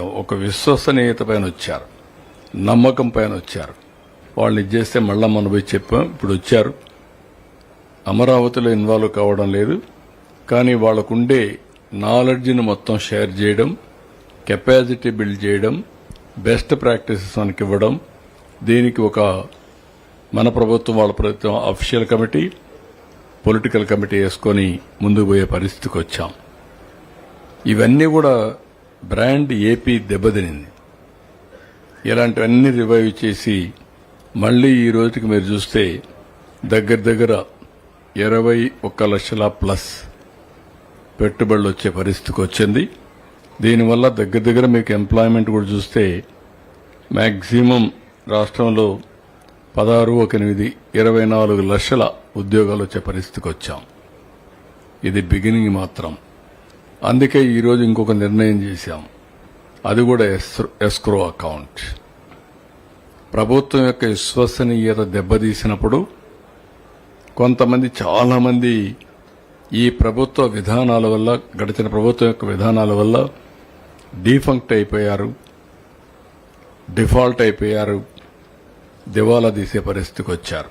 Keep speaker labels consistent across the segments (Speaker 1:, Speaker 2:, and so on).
Speaker 1: ఒక విశ్వసనీయత పైన వచ్చారు. నమ్మకం పైన వచ్చారు. వాళ్ళని ఇది చేస్తే మళ్ళా మనం పోయి చెప్పాం. ఇప్పుడు వచ్చారు. అమరావతిలో ఇన్వాల్వ్ కావడం లేదు. కానీ వాళ్ళకుండే నాలెడ్జ్ని మొత్తం షేర్ చేయడం కెపాసిటీ బిల్డ్ చేయడం బెస్ట్ ప్రాక్టీసెస్ మనకి ఇవ్వడం దీనికి ఒక మన ప్రభుత్వం వాళ్ళ ప్రభుత్వం అఫీషియల్ కమిటీ పొలిటికల్ కమిటీ వేసుకొని ముందుకు పోయే పరిస్థితికి వచ్చాం. ఇవన్నీ కూడా బ్రాండ్ ఏపీ దెబ్బతినింది. ఇలాంటివన్నీ రివైవ్ చేసి మళ్ళీ ఈ రోజుకి మీరు చూస్తే దగ్గర దగ్గర ఇరవై ఒక్క లక్షల ప్లస్ పెట్టుబడులు వచ్చే పరిస్థితికి వచ్చింది. దీనివల్ల దగ్గర దగ్గర మీకు ఎంప్లాయ్మెంట్ కూడా చూస్తే మ్యాక్సిమం రాష్ట్రంలో పదహారు ఒక ఎనిమిది ఇరవై నాలుగు లక్షల ఉద్యోగాలు వచ్చే పరిస్థితికి వచ్చాం. ఇది బిగినింగ్ మాత్రం. అందుకే ఈరోజు ఇంకొక నిర్ణయం చేశాం. అది కూడా ఎస్- ఎస్క్రో అకౌంట్. ప్రభుత్వం యొక్క విశ్వసనీయత దెబ్బతీసినప్పుడు కొంతమంది చాలామంది ఈ ప్రభుత్వ విధానాల వల్ల గడిచిన ప్రభుత్వం యొక్క విధానాల వల్ల డీఫంక్ట్ అయిపోయారు డిఫాల్ట్ అయిపోయారు దివాలా తీసే పరిస్థితికి వచ్చారు.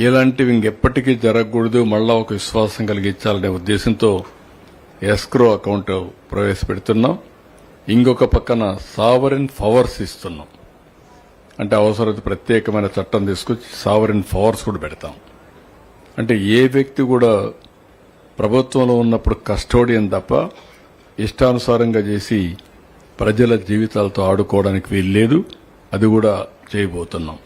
Speaker 1: ఇలాంటివి ఇంకెప్పటికీ జరగకూడదు మళ్ళా ఒక విశ్వాసం కలిగించాలనే ఉద్దేశంతో ఎస్క్రో అకౌంట్ ప్రవేశపెడుతున్నాం. ఇంకొక పక్కన సావరిన్ పవర్స్ ఇస్తున్నాం. అంటే అవసరత ప్రత్యేకమైన చట్టం తీసుకొచ్చి సావరిన్ పవర్స్ కూడా పెడతాం. అంటే ఏ వ్యక్తి కూడా ప్రభుత్వంలో ఉన్నప్పుడు కస్టోడియన్ తప్ప ఇష్టానుసారంగా చేసి ప్రజల జీవితాలతో ఆడుకోవడానికి వీల్లేదు అది కూడా చేయబోతున్నాం.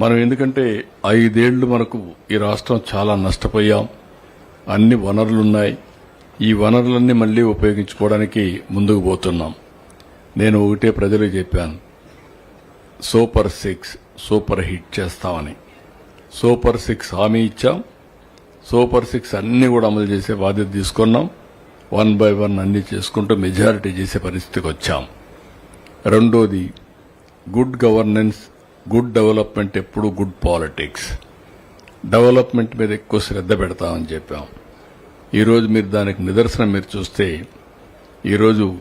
Speaker 1: మనం ఎందుకంటే ఐదేళ్ళు మనకు ఈ రాష్ట్రం చాలా నష్టపోయాం. అన్ని వనరులున్నాయి. ఈ వనరులన్నీ మళ్ళీ ఉపయోగించుకోవడానికి ముందుకు పోతున్నాం. నేను ఒకటే ప్రజలకు చెప్పాను. సూపర్ సిక్స్ సూపర్ హిట్ చేస్తామని. సూపర్ సిక్స్ హామీ ఇచ్చాం. సూపర్ సిక్స్ అన్నీ కూడా అమలు చేసే బాధ్యత తీసుకున్నాం. వన్ బై వన్ అన్ని చేసుకుంటూ మెజారిటీ చేసే పరిస్థితికి వచ్చాం. రెండోది గుడ్ గవర్నెన్స్ గుడ్ డెవలప్మెంట్ ఎప్పుడు గుడ్ పాలిటిక్స్. డెవలప్మెంట్ మీద ఎక్కువ శ్రద్ధ పెడతామని చెప్పాం. ఈరోజు మీరు దానికి నిదర్శనం మీరు చూస్తే ఈరోజు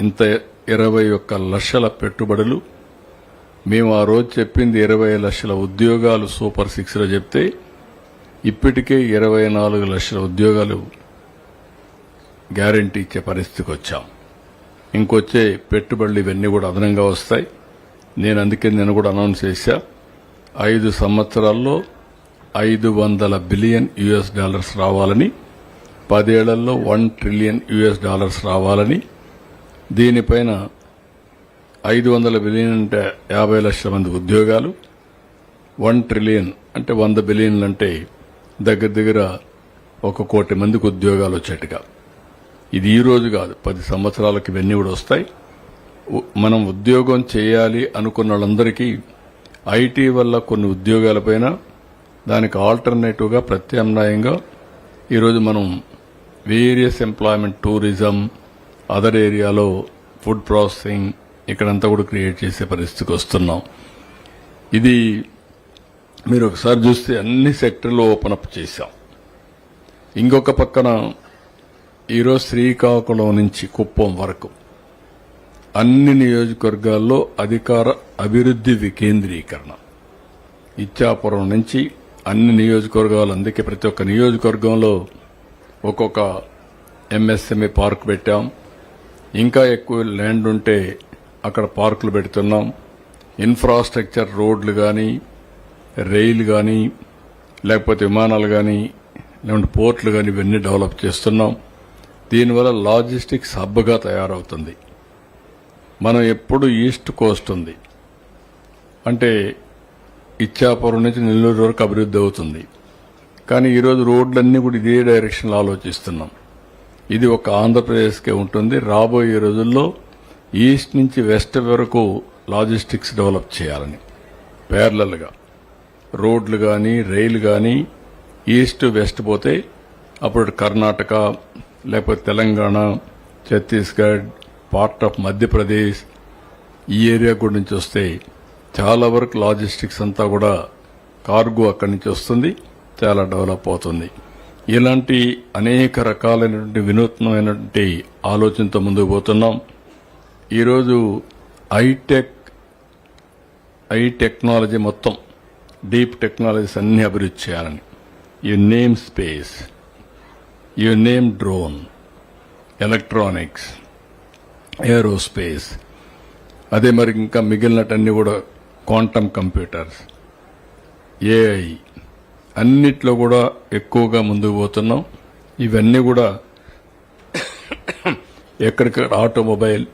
Speaker 1: ఇంత ఇరవై ఒక్క లక్షల పెట్టుబడులు మేము ఆ రోజు చెప్పింది ఇరవై లక్షల ఉద్యోగాలు సూపర్ సిక్స్లో చెప్తే ఇప్పటికే ఇరవై నాలుగు లక్షల ఉద్యోగాలు గ్యారంటీ ఇచ్చే పరిస్థితికి వచ్చాం. ఇంకొచ్చే పెట్టుబడులు ఇవన్నీ కూడా అదనంగా వస్తాయి. నేను అందుకే నేను కూడా అనౌన్స్ చేశా ఐదు సంవత్సరాల్లో ఐదు వందల బిలియన్ యుఎస్ డాలర్స్ రావాలని పదేళ్ళలో వన్ ట్రిలియన్ యుఎస్ డాలర్స్ రావాలని దీనిపైన ఐదు వందల బిలియన్ అంటే యాభై లక్షల మంది ఉద్యోగాలు వన్ ట్రిలియన్ అంటే వంద బిలియన్లు అంటే దగ్గర దగ్గర ఒక కోటి మందికి ఉద్యోగాలు వచ్చేట్టుగా. ఇది ఈ రోజు కాదు పది సంవత్సరాలకి ఇవన్నీ కూడా వస్తాయి. మనం ఉద్యోగం చేయాలి అనుకున్న వాళ్ళందరికీ ఐటీ వల్ల కొన్ని ఉద్యోగాలపైన దానికి ఆల్టర్నేటివ్గా ప్రత్యామ్నాయంగా ఈరోజు మనం వేరియస్ ఎంప్లాయ్మెంట్ టూరిజం అదర్ ఏరియాలో ఫుడ్ ప్రాసెసింగ్ ఇక్కడంతా కూడా క్రియేట్ చేసే పరిస్థితికి వస్తున్నాం. ఇది మీరు ఒకసారి చూస్తే అన్ని సెక్టర్లు ఓపెన్ అప్ చేశాం. ఇంకొక పక్కన ఈరోజు శ్రీకాకుళం నుంచి కుప్పం వరకు అన్ని నియోజకవర్గాల్లో అధికార అభివృద్ధి వికేంద్రీకరణ. ఇచ్చాపురం నుంచి అన్ని నియోజకవర్గాలు అందుకే ప్రతి ఒక్క నియోజకవర్గంలో ఒక్కొక్క ఎంఎస్ఎంఈ పార్క్ పెట్టాం. ఇంకా ఎక్కువ ల్యాండ్ ఉంటే అక్కడ పార్కులు పెడుతున్నాం. ఇన్ఫ్రాస్ట్రక్చర్ రోడ్లు కానీ రైలు కానీ లేకపోతే విమానాలు కానీ లేకుంటే పోర్ట్లు కానీ ఇవన్నీ డెవలప్ చేస్తున్నాం. దీనివల్ల లాజిస్టిక్స్ హబ్గా తయారవుతుంది. మనం ఎప్పుడు ఈస్ట్ కోస్ట్ ఉంది. అంటే ఇచ్చాపురం నుంచి నెల్లూరు వరకు అభివృద్ధి అవుతుంది. కానీ ఈరోజు రోడ్లన్నీ కూడా ఇదే డైరెక్షన్లో ఆలోచిస్తున్నాం. ఇది ఒక ఆంధ్రప్రదేశ్కే ఉంటుంది. రాబోయే రోజుల్లో ఈస్ట్ నుంచి వెస్ట్ వరకు లాజిస్టిక్స్ డెవలప్ చేయాలని పేర్లల్గా రోడ్లు కానీ రైలు కానీ ఈస్ట్ వెస్ట్ పోతే అప్పుడు కర్ణాటక లేకపోతే తెలంగాణ ఛత్తీస్గఢ్ పార్ట్ ఆఫ్ మధ్యప్రదేశ్ ఈ ఏరియా కూడా నుంచి వస్తే చాలా వరకు లాజిస్టిక్స్ అంతా కూడా కార్గో అక్కడి నుంచి వస్తుంది. చాలా డెవలప్ అవుతుంది. ఇలాంటి అనేక రకాలైనటువంటి వినూత్నమైనటువంటి ఆలోచనతో ముందుకు పోతున్నాం. ఈరోజు ఐటెక్ ఐ టెక్నాలజీ మొత్తం డీప్ టెక్నాలజీస్ అన్ని అభివృద్ధి చేయాలని. You name space you name drone electronics aerospace. అదే మరి ఇంకా మిగిలినటన్ని కూడా క్వాంటమ్ కంప్యూటర్స్ ఏఐ. అన్నిట్లో కూడా ఎక్కువగా ముందుకు పోతున్నాం. ఇవన్నీ కూడా ఎక్కడికక్కడ ఆటోమొబైల్